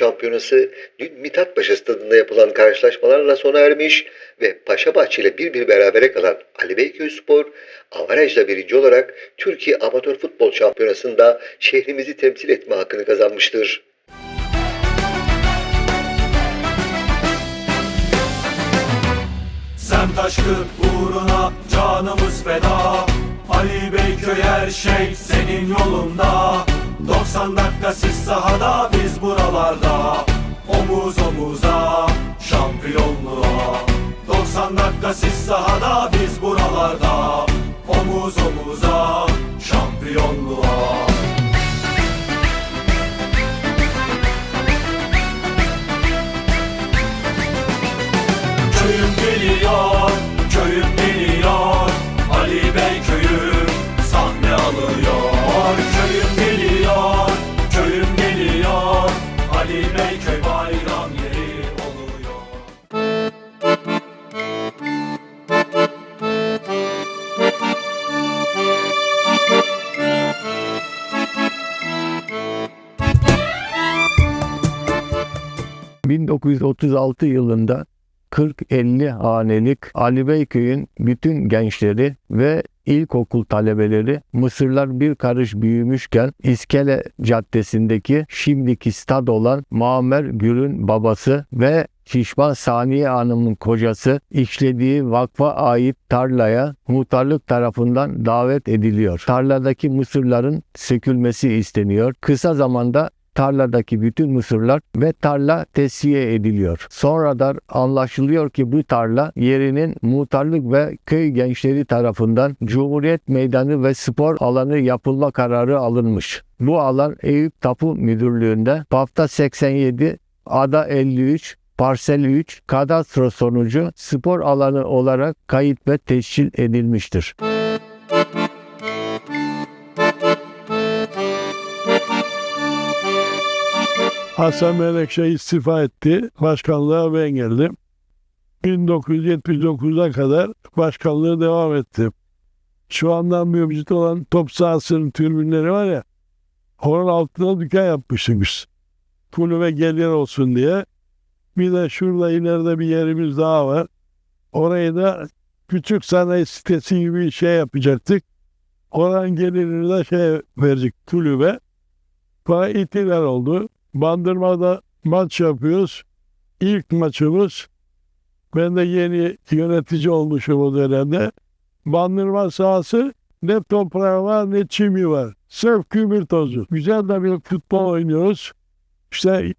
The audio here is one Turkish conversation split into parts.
Şampiyonası dün Mithatpaşa stadında yapılan karşılaşmalarla sona ermiş ve Paşabahçe ile bir bir berabere kalan Ali Beyköy Spor, avarajla birinci olarak Türkiye Amatör Futbol Şampiyonası'nda şehrimizi temsil etme hakkını kazanmıştır. Sem taşkın uğruna canımız feda Ali Beyköy her şey senin yolunda 90 dakika siz sahada biz buralarda. Omuz omuza şampiyonluğa. 90 dakika siz sahada biz buralarda. Omuz omuza şampiyonluğa 1936 yılında 40-50 hanelik Ali Beyköy'ün bütün gençleri ve ilkokul talebeleri Mısırlar bir karış büyümüşken İskele Caddesi'ndeki şimdiki stad olan Muammer Gül'ün babası ve Şişman Saniye Hanım'ın kocası işlediği vakfa ait tarlaya muhtarlık tarafından davet ediliyor. Tarladaki mısırların sökülmesi isteniyor. Kısa zamanda tarladaki bütün mısırlar ve tarla tesviye ediliyor. Sonradan anlaşılıyor ki bu tarla yerinin muhtarlık ve köy gençleri tarafından Cumhuriyet Meydanı ve spor alanı yapılma kararı alınmış. Bu alan Eyüp Tapu Müdürlüğü'nde BAFTA 87, ADA 53, Parsel 3 kadastro sonucu spor alanı olarak kayıt ve tescil edilmiştir. Hasan Menekşe istifa etti. Başkanlığa ben geldim. 1979'a kadar başkanlığı devam ettim. Şu andan mevcut olan top sahasının tribünleri var ya, onun altına dükkan yapmışız biz. Kulübe gelir olsun diye. Bir de şurada ileride bir yerimiz daha var. Orayı da küçük sanayi sitesi gibi bir şey yapacaktık. Oranın gelirini de şey verecek kulübe. Bana itiraz oldu. Bandırma'da maç yapıyoruz. İlk maçımız ben de yeni yönetici olmuşum o dönemde. Bandırma sahası ne toprağı var ne çimi var. Sırf kümür tozu. Güzel de bir futbol oynuyoruz. İşte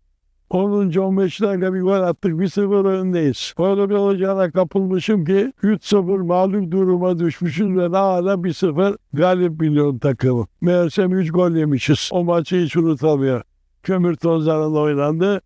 10. 15 dakika bir gol attık. 1-0 öndeyiz. Öyle bir olacağına kapılmışım ki 3-0 mağlup duruma düşmüşüz ve hala 1-0 galip milyon takımı. Meğersem 3 gol yemişiz. O maçı hiç unutamıyorum kömür tozlarında oynandı.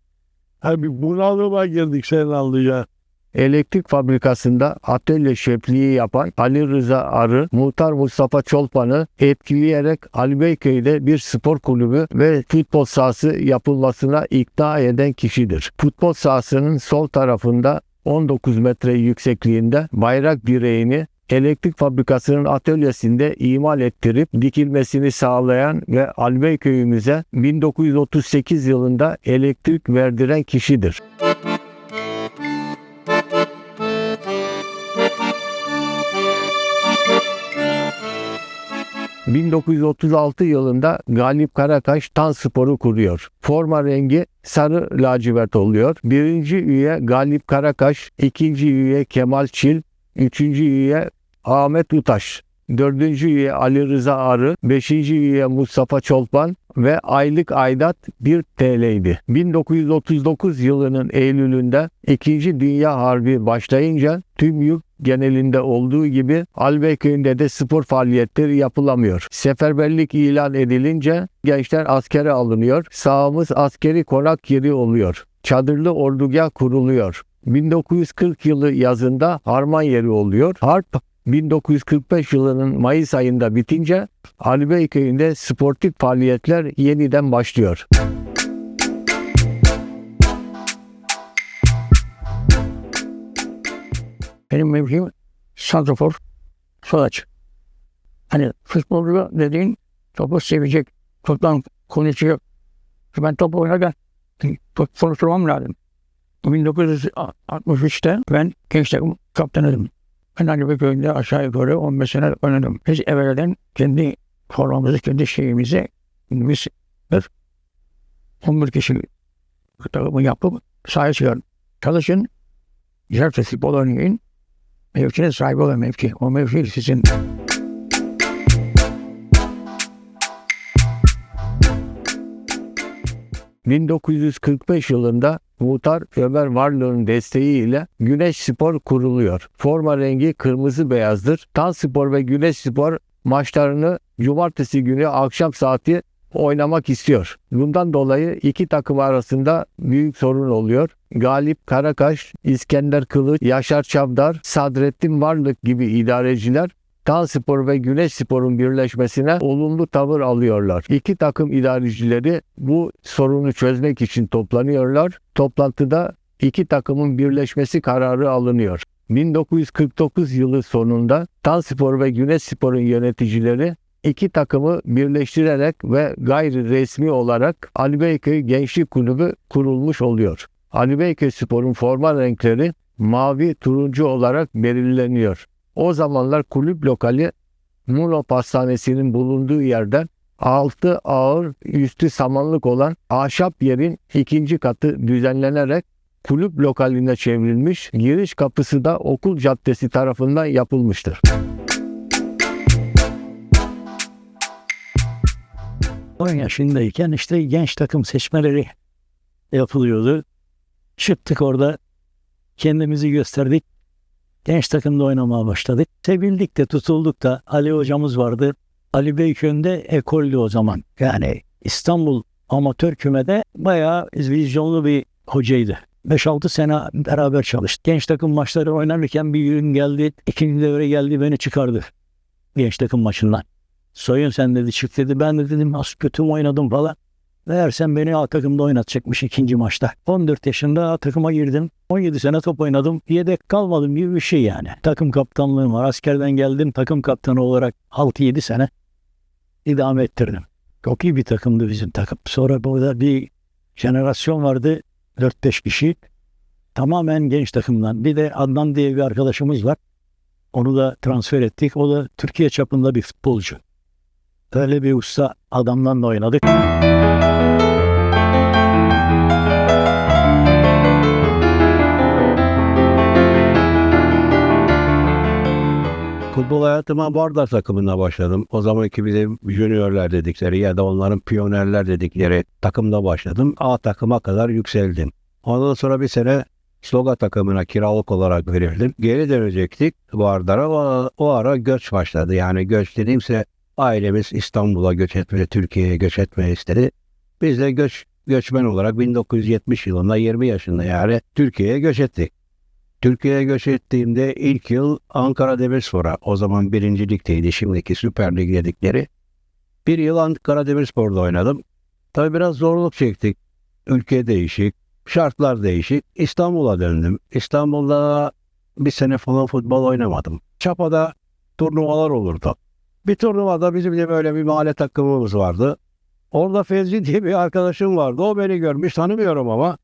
Tabi bunalıma girdik senin anlayacağın. Elektrik fabrikasında atölye şefliği yapan Ali Rıza Arı, Muhtar Mustafa Çolpan'ı etkileyerek Ali Beyköy'de bir spor kulübü ve futbol sahası yapılmasına ikna eden kişidir. Futbol sahasının sol tarafında 19 metre yüksekliğinde bayrak direğini elektrik fabrikasının atölyesinde imal ettirip dikilmesini sağlayan ve Albey köyümüze 1938 yılında elektrik verdiren kişidir. ...1936 yılında Galip Karakaş Tan Spor'u kuruyor. Forma rengi sarı lacivert oluyor. Birinci üye Galip Karakaş, ikinci üye Kemal Çil, Üçüncü üye Ahmet Utaş, dördüncü üye Ali Rıza Arı, beşinci üye Mustafa Çolpan ve aylık aidat 1 TL'ydi. 1939 yılının Eylül'ünde 2. Dünya Harbi başlayınca tüm yurt genelinde olduğu gibi Albeyköy'ünde de spor faaliyetleri yapılamıyor. Seferberlik ilan edilince gençler askere alınıyor. Sahamız askeri konak yeri oluyor. Çadırlı ordugah kuruluyor. 1940 yılı yazında harman yeri oluyor. Harp 1945 yılının Mayıs ayında bitince Ali Bey köyünde sportif faaliyetler yeniden başlıyor. Benim mevkim santrafor, sol aç. Hani futbolcu dediğin topu sevecek, toptan konuşuyor. Ben top oynarken konuşturmam lazım. 1963'te ben genç takım kaptanıydım. Ben Ali Beyköy'ünde aşağı yukarı 15 sene oynadım. Hiç evvelden kendi formamızı, kendi şeyimizi biz bir 11 kişi takımı yapıp sahaya çıkardım. Çalışın, güzel futbol oynayın, mevkinin sahibi olun mevki. O mevki sizin. ...1945 yılında Muhtar Ömer Varlı'nın desteğiyle Güneş Spor kuruluyor. Forma rengi kırmızı beyazdır. Tan Spor ve Güneş Spor maçlarını cumartesi günü akşam saati oynamak istiyor. Bundan dolayı iki takım arasında büyük sorun oluyor. Galip Karakaş, İskender Kılıç, Yaşar Çavdar, Sadrettin Varlık gibi idareciler Tanspor ve Güneş Spor'un birleşmesine olumlu tavır alıyorlar. İki takım idarecileri bu sorunu çözmek için toplanıyorlar. Toplantıda iki takımın birleşmesi kararı alınıyor. 1949 yılı sonunda Tanspor ve Güneş Spor'un yöneticileri iki takımı birleştirerek ve gayri resmi olarak Ali Beyköy Gençlik Kulübü kurulmuş oluyor. Ali Beyköy Spor'un forma renkleri mavi turuncu olarak belirleniyor. O zamanlar kulüp lokali Mulo Pastanesi'nin bulunduğu yerden altı ağır üstü samanlık olan ahşap yerin ikinci katı düzenlenerek kulüp lokaline çevrilmiş, giriş kapısı da okul caddesi tarafından yapılmıştır. On yaşındayken işte genç takım seçmeleri yapılıyordu. Çıktık orada kendimizi gösterdik. Genç takımda oynamaya başladık. Sevildik de tutulduk da Ali hocamız vardı. Ali Beyköy'ünde ekollü o zaman. Yani İstanbul amatör kümede bayağı vizyonlu bir hocaydı. 5-6 sene beraber çalıştık. Genç takım maçları oynarken bir gün geldi, ikinci devre geldi beni çıkardı. Genç takım maçından. Soyun sen dedi çık dedi. Ben de dedim az kötü mü oynadım falan. Meğersem beni A takımda oynatacakmış ikinci maçta. 14 yaşında A takıma girdim. 17 sene top oynadım. Yedek kalmadım gibi bir şey yani. Takım kaptanlığım var. Askerden geldim takım kaptanı olarak 6-7 sene idame ettirdim. Çok iyi bir takımdı bizim takım. Sonra burada bir jenerasyon vardı. 4-5 kişi. Tamamen genç takımdan. Bir de Adnan diye bir arkadaşımız var. Onu da transfer ettik. O da Türkiye çapında bir futbolcu. Öyle bir usta adamdan da oynadık. Futbol hayatıma Barda takımına başladım. O zamanki bizim juniorlar dedikleri ya da onların piyonerler dedikleri takımda başladım. A takıma kadar yükseldim. Ondan sonra bir sene Sloga takımına kiralık olarak verildim. Geri dönecektik Bardar'a. O, o ara göç başladı. Yani göç dediğimse ailemiz İstanbul'a göç etmeye, Türkiye'ye göç etmeyi istedi. Biz de göç göçmen olarak 1970 yılında 20 yaşında yani Türkiye'ye göç ettik. Türkiye'ye göç ettiğimde ilk yıl Ankara Demirspor'a o zaman birinci ligdeydi şimdiki Süper Lig dedikleri. Bir yıl Ankara Demirspor'da oynadım. Tabii biraz zorluk çektik. Ülke değişik, şartlar değişik. İstanbul'a döndüm. İstanbul'da bir sene falan futbol oynamadım. Çapa'da turnuvalar olurdu. Bir turnuvada bizim de böyle bir mahalle takımımız vardı. Orada Fevzi diye bir arkadaşım vardı. O beni görmüş tanımıyorum ama.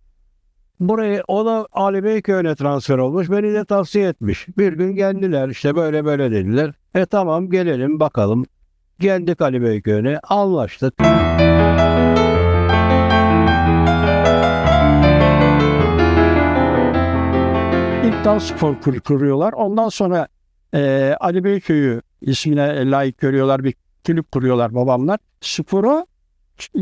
Burayı o da Ali Beyköy'üne transfer olmuş. Beni de tavsiye etmiş. Bir gün geldiler işte böyle böyle dediler. E tamam gelelim bakalım. Geldik Ali Beyköy'üne anlaştık. İlk spor kur- kuruyorlar. Ondan sonra e, Ali Beyköy'ü ismine layık görüyorlar. Bir kulüp kuruyorlar babamlar. Sporu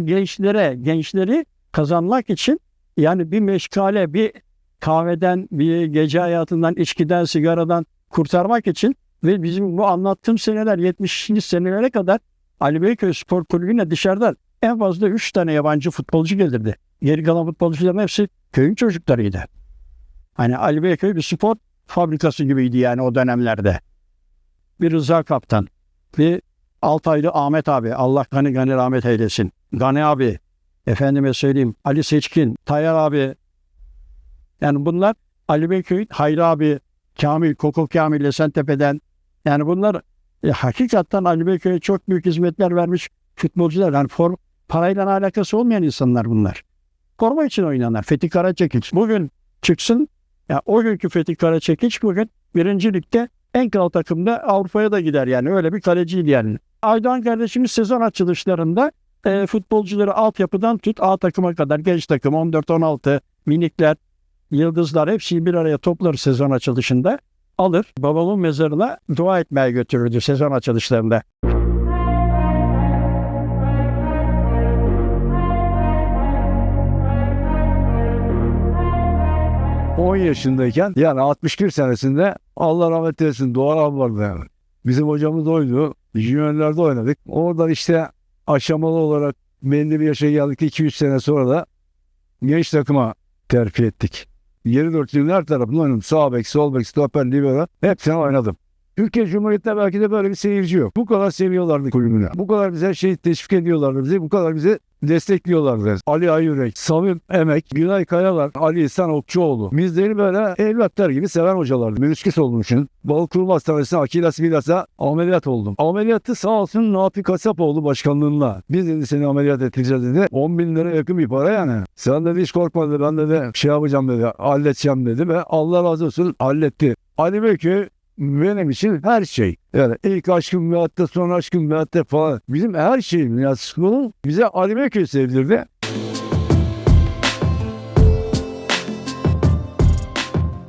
gençlere, gençleri kazanmak için yani bir meşgale, bir kahveden, bir gece hayatından, içkiden, sigaradan kurtarmak için ve bizim bu anlattığım seneler 70. senelere kadar Ali Beyköy Spor Kulübü'ne dışarıdan en fazla 3 tane yabancı futbolcu gelirdi. Geri kalan futbolcuların hepsi köyün çocuklarıydı. Hani Ali Beyköy bir spor fabrikası gibiydi yani o dönemlerde. Bir Rıza Kaptan, bir Altaylı Ahmet abi, Allah gani gani rahmet eylesin. Gani abi, efendime söyleyeyim Ali Seçkin, Tayyar abi. Yani bunlar Ali Beyköy, Hayri abi, Kamil, Koko Kamil Esentepe'den. Yani bunlar e, hakikaten Ali Beyköy'e çok büyük hizmetler vermiş futbolcular. Yani form, parayla alakası olmayan insanlar bunlar. forma için oynayanlar. Fethi Karaçekiç bugün çıksın. Ya o günkü Fethi Karaçekiç bugün birinci ligde en kral takımda Avrupa'ya da gider yani. Öyle bir kaleciydi yani. Aydoğan kardeşimiz sezon açılışlarında e, futbolcuları altyapıdan tut A takıma kadar genç takım 14-16 minikler, yıldızlar hepsini bir araya toplar sezon açılışında alır. Babamın mezarına dua etmeye götürürdü sezon açılışlarında. 10 yaşındayken yani 61 senesinde Allah rahmet eylesin Doğan abi vardı yani. Bizim hocamız oydu. Juniorlerde oynadık. Oradan işte aşamalı olarak belli bir yaşa geldik. 2-3 sene sonra da genç takıma terfi ettik. Yeri dörtlüğün her tarafında oynadım. Sağ bek, sol bek, stoper, libero. Hepsini oynadım. Türkiye Cumhuriyeti'nde belki de böyle bir seyirci yok. Bu kadar seviyorlardı kulübünü. Bu kadar bize şey teşvik ediyorlardı bizi. Bu kadar bizi destekliyorlardı. Ali Ayürek, Samim Emek, Günay Kayalar, Ali İhsan Okçuoğlu. Bizleri böyle evlatlar gibi seven hocalardı. Menisküs olmuşsun. Balıkkurma Hastanesi'ne Akilas Milas'a ameliyat oldum. Ameliyatı sağ olsun Nafi Kasapoğlu başkanlığında. Biz dedi seni ameliyat ettireceğiz dedi. 10 bin lira yakın bir para yani. Sen dedi hiç korkma dedi. Ben dedi şey yapacağım dedi. Halledeceğim dedi ve Allah razı olsun halletti. Ali Beyköy benim için her şey. Yani ilk aşkım ve hatta son aşkım ve hatta falan. Bizim her şeyim. Ya Sıkılın bize Ali Beyköy sevdirdi.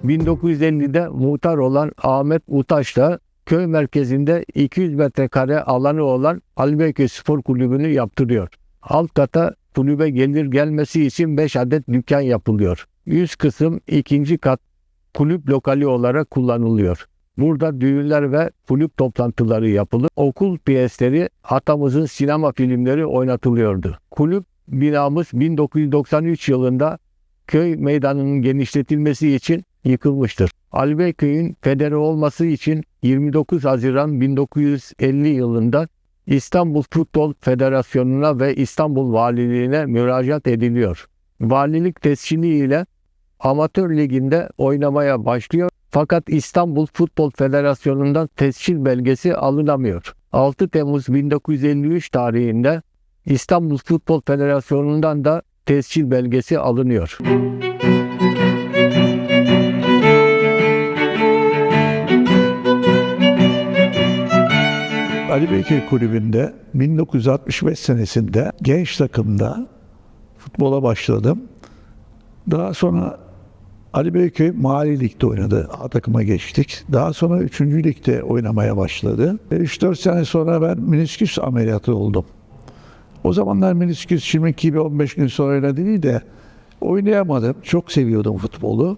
...1950'de muhtar olan Ahmet Utaş da köy merkezinde 200 metrekare alanı olan Alibeyköy Spor Kulübü'nü yaptırıyor. Alt kata kulübe gelir gelmesi için 5 adet dükkan yapılıyor. Üst kısım ikinci kat kulüp lokali olarak kullanılıyor. Burada düğünler ve kulüp toplantıları yapılır. Okul piyesleri, atamızın sinema filmleri oynatılıyordu. Kulüp binamız 1993 yılında köy meydanının genişletilmesi için yıkılmıştır. Ali Köy'ün federe olması için 29 Haziran 1950 yılında İstanbul Futbol Federasyonu'na ve İstanbul Valiliğine müracaat ediliyor. Valilik tescili ile amatör liginde oynamaya başlıyor fakat İstanbul Futbol Federasyonu'ndan tescil belgesi alınamıyor. 6 Temmuz 1953 tarihinde İstanbul Futbol Federasyonu'ndan da tescil belgesi alınıyor. Ali Beyköy Kulübü'nde 1965 senesinde genç takımda futbola başladım. Daha sonra Ali Beyköy Mali Lig'de oynadı. A takıma geçtik. Daha sonra 3. Lig'de oynamaya başladı. 3-4 sene sonra ben menisküs ameliyatı oldum. O zamanlar menisküs şimdiki gibi 15 gün sonra öyle de oynayamadım. Çok seviyordum futbolu.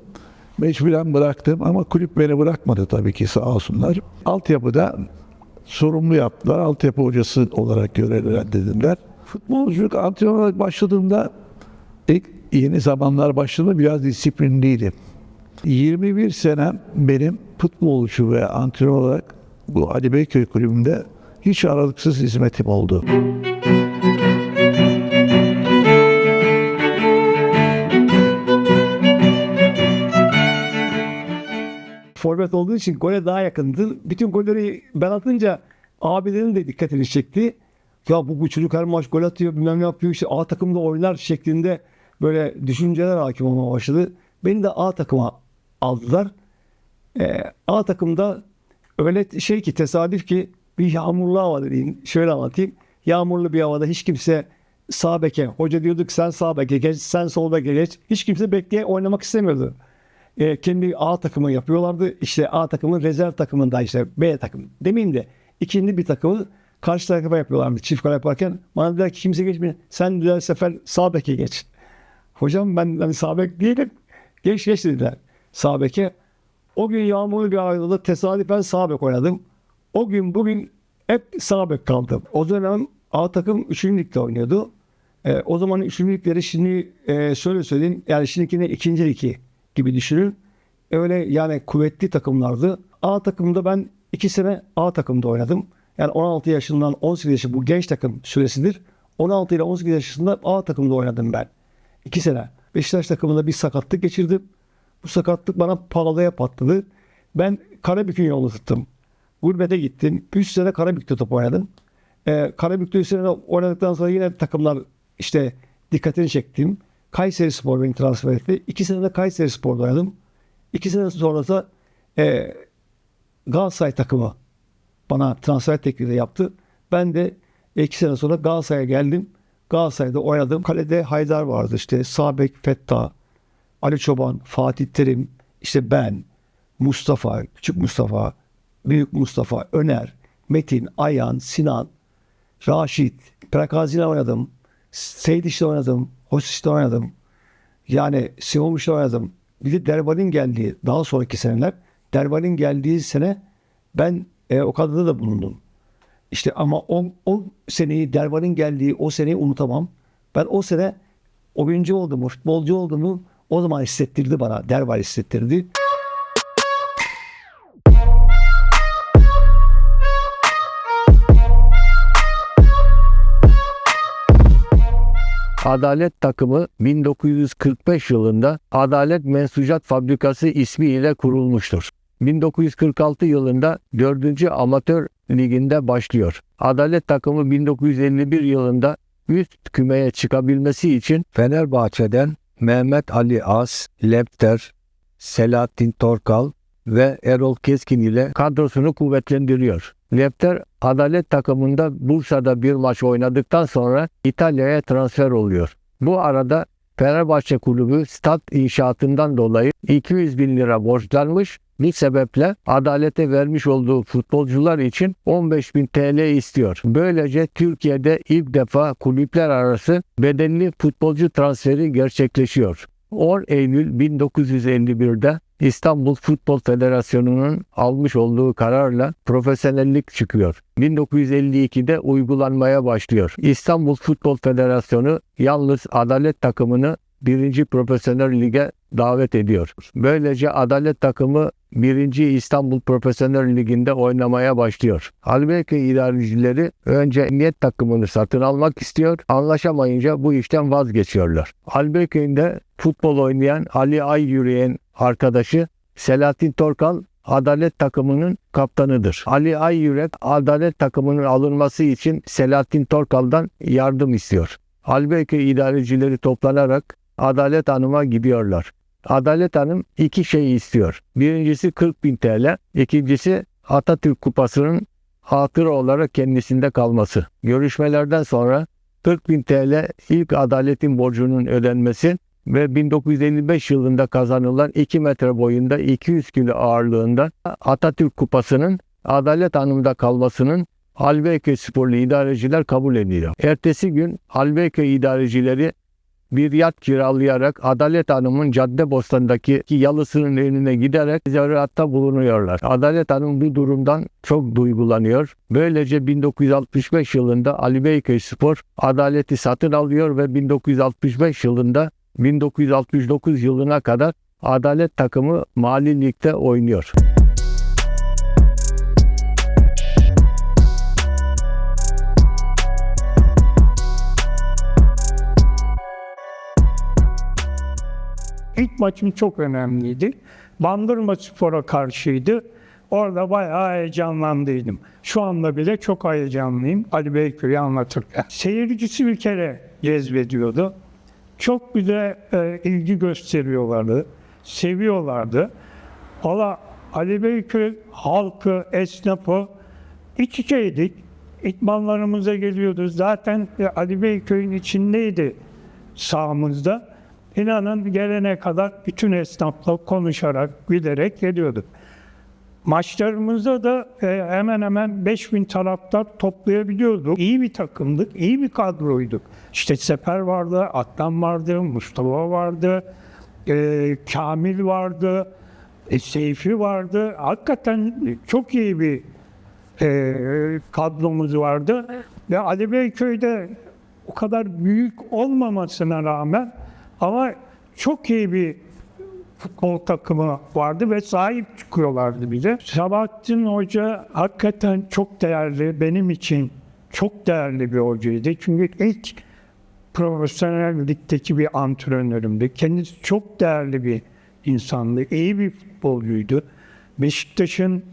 Mecburen bıraktım ama kulüp beni bırakmadı tabii ki sağ olsunlar. Altyapıda sorumlu yaptılar. Altyapı hocası olarak görevlendirdiler. Futbolculuk antrenör olarak başladığımda ilk yeni zamanlar başladı biraz disiplinliydim. 21 sene benim futbolcu ve antrenör olarak bu Ali Beyköy kulübünde hiç aralıksız hizmetim oldu. forvet olduğu için gole daha yakındı. Bütün golleri ben atınca abilerin de dikkatini çekti. Ya bu, bu çocuk her maç gol atıyor bilmem ne yapıyor işte A takımda oynar şeklinde böyle düşünceler hakim olmaya başladı. Beni de A takıma aldılar. Ee, A takımda öyle şey ki tesadüf ki bir yağmurlu hava diyeyim. Şöyle anlatayım. Yağmurlu bir havada hiç kimse sağ beke, hoca diyorduk sen sağ beke geç, sen sol beke geç. Hiç kimse bekleye oynamak istemiyordu e, kendi A takımı yapıyorlardı. İşte A takımı rezerv takımında işte B takım. Demeyeyim de ikinci bir takımı karşı tarafa yapıyorlardı çift kale yaparken. Bana dediler ki kimse geçmiyor. Sen bir sefer sağ beke geç. Hocam ben hani sağ bek değilim. Geç geç dediler sağ beke. O gün yağmurlu bir havada tesadüfen sağ bek oynadım. O gün bugün hep sağ bek kaldım. O dönem A takım 3. ligde oynuyordu. E, o zaman 3. ligleri şimdi e, şöyle söyleyeyim. Yani şimdikine ikinci ligi gibi düşünün. Öyle yani kuvvetli takımlardı. A takımda ben 2 sene A takımda oynadım. Yani 16 yaşından 18 yaşı bu genç takım süresidir. 16 ile 18 yaşında A takımda oynadım ben. 2 sene. Beşiktaş takımında bir sakatlık geçirdim. Bu sakatlık bana pahalıya patladı. Ben Karabük'ün yolunu tuttum. Gurbete gittim. 3 sene Karabük'te top oynadım. Ee, Karabük'te 3 sene oynadıktan sonra yine takımlar işte dikkatini çektim. Kayseri Spor beni transfer etti. İki sene de Kayseri Spor'da oynadım. İki sene sonra da e, Galatasaray takımı bana transfer teklifi yaptı. Ben de iki sene sonra Galatasaray'a geldim. Galatasaray'da oynadım. Kalede Haydar vardı işte. Sabek Fettah, Ali Çoban, Fatih Terim, işte ben, Mustafa, Küçük Mustafa, Büyük Mustafa, Öner, Metin, Ayhan, Sinan, Raşit, Prakazi'yle oynadım. Seyit işte oynadım. Hoş işte oynadım. Yani Simon işte oynadım. Bir de Derbal'in geldiği daha sonraki seneler Derbal'in geldiği sene ben e, o kadroda da bulundum. İşte ama o, o seneyi Derbal'in geldiği o seneyi unutamam. Ben o sene oyuncu olduğumu, futbolcu olduğumu o zaman hissettirdi bana. Derval hissettirdi. Adalet takımı 1945 yılında Adalet Mensucat Fabrikası ismiyle kurulmuştur. 1946 yılında 4. Amatör Ligi'nde başlıyor. Adalet takımı 1951 yılında üst kümeye çıkabilmesi için Fenerbahçe'den Mehmet Ali As, Lepter, Selahattin Torkal ve Erol Keskin ile kadrosunu kuvvetlendiriyor. Lepter Adalet takımında Bursa'da bir maç oynadıktan sonra İtalya'ya transfer oluyor. Bu arada Fenerbahçe kulübü stat inşaatından dolayı 200 bin lira borçlanmış. Bu sebeple adalete vermiş olduğu futbolcular için 15 bin TL istiyor. Böylece Türkiye'de ilk defa kulüpler arası bedelli futbolcu transferi gerçekleşiyor. 10 Eylül 1951'de İstanbul Futbol Federasyonu'nun almış olduğu kararla profesyonellik çıkıyor. 1952'de uygulanmaya başlıyor. İstanbul Futbol Federasyonu yalnız adalet takımını birinci profesyonel lige davet ediyor. Böylece adalet takımı 1. İstanbul Profesyonel Ligi'nde oynamaya başlıyor. Halbuki idarecileri önce emniyet takımını satın almak istiyor. Anlaşamayınca bu işten vazgeçiyorlar. Halbuki'nde futbol oynayan Ali Ay Yürüyen arkadaşı Selahattin Torkal Adalet takımının kaptanıdır. Ali Ay Yürek Adalet takımının alınması için Selahattin Torkal'dan yardım istiyor. Halbuki idarecileri toplanarak Adalet Hanım'a gidiyorlar. Adalet Hanım iki şey istiyor. Birincisi 40 bin TL, ikincisi Atatürk Kupası'nın hatıra olarak kendisinde kalması. Görüşmelerden sonra 40 bin TL ilk adaletin borcunun ödenmesi ve 1955 yılında kazanılan 2 metre boyunda 200 kilo ağırlığında Atatürk Kupası'nın Adalet Hanım'da kalmasının Halbeyköy sporlu idareciler kabul ediyor. Ertesi gün Halbeyköy idarecileri bir yat kiralayarak Adalet Hanım'ın Caddebostan'daki yalısının önüne giderek ziyaratta bulunuyorlar. Adalet Hanım bu durumdan çok duygulanıyor. Böylece 1965 yılında Ali Beyköy Spor Adalet'i satın alıyor ve 1965 yılında 1969 yılına kadar Adalet takımı Mali Lig'de oynuyor. İlk maçım çok önemliydi. Bandırma Spor'a karşıydı. Orada bayağı heyecanlandıydım. Şu anda bile çok heyecanlıyım Ali Beyköy'ü anlatırken. Seyircisi bir kere cezbediyordu. Çok güzel e, ilgi gösteriyorlardı. Seviyorlardı. Valla Ali Beyköy halkı, esnafı iç içeydik. İtmanlarımıza geliyordu. Zaten Ali Beyköy'ün içindeydi sahamızda. İnanın gelene kadar bütün esnafla konuşarak, gülerek geliyorduk. Maçlarımızda da e, hemen hemen 5000 taraftar toplayabiliyorduk. İyi bir takımdık, iyi bir kadroyduk. İşte Sefer vardı, Adnan vardı, Mustafa vardı, e, Kamil vardı, e, Seyfi vardı. Hakikaten çok iyi bir e, kadromuz vardı. Ve Ali Beyköy'de o kadar büyük olmamasına rağmen ama çok iyi bir futbol takımı vardı ve sahip çıkıyorlardı bize. Sabahattin Hoca hakikaten çok değerli, benim için çok değerli bir hocaydı. Çünkü ilk profesyonel ligdeki bir antrenörümdü. Kendisi çok değerli bir insandı, iyi bir futbolcuydu. Beşiktaş'ın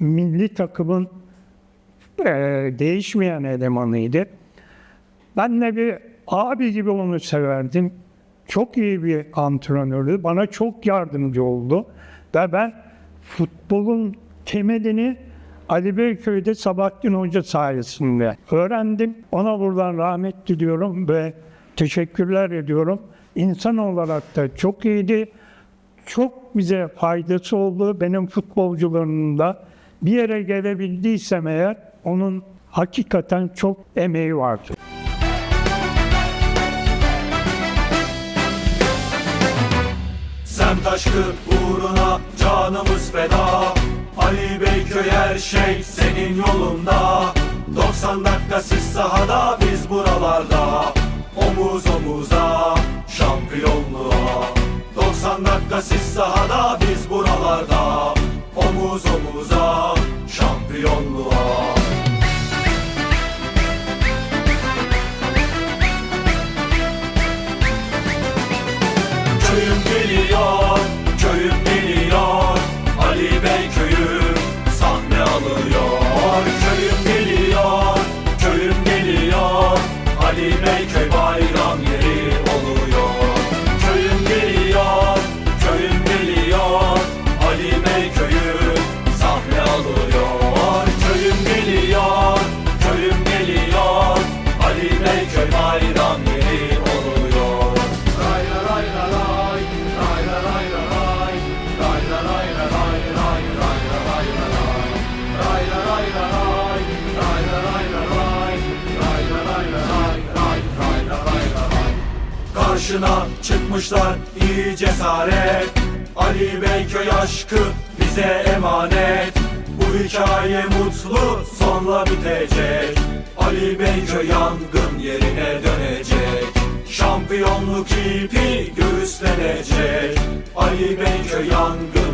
milli takımın eee, değişmeyen elemanıydı. Ben de bir abi gibi onu severdim. Çok iyi bir antrenördü. Bana çok yardımcı oldu. Ve ben futbolun temelini Ali Beyköy'de Sabahattin Hoca sayesinde öğrendim. Ona buradan rahmet diliyorum ve teşekkürler ediyorum. İnsan olarak da çok iyiydi. Çok bize faydası oldu benim futbolcularımda. Bir yere gelebildiysem eğer onun hakikaten çok emeği vardı. Semt aşkı uğruna canımız feda. Ali Beyköy her şey senin yolunda. 90 dakika siz sahada biz buralarda. Omuz omuza şampiyonluğa. 90 dakika siz sahada biz buralarda. Omuz omuza şampiyonluğa geliyor, köyüm geliyor. Ali Bey köyü sahne alıyor. Köyüm geliyor, köyüm geliyor. Ali Bey köy bayram Karşına çıkmışlar iyi cesaret. Ali Beyköy aşkı bize emanet. Bu hikaye mutlu sonla bitecek. Ali Beyköy yangın yerine dönecek. Şampiyonluk ipi göğüslenecek. Ali Beyköy yangın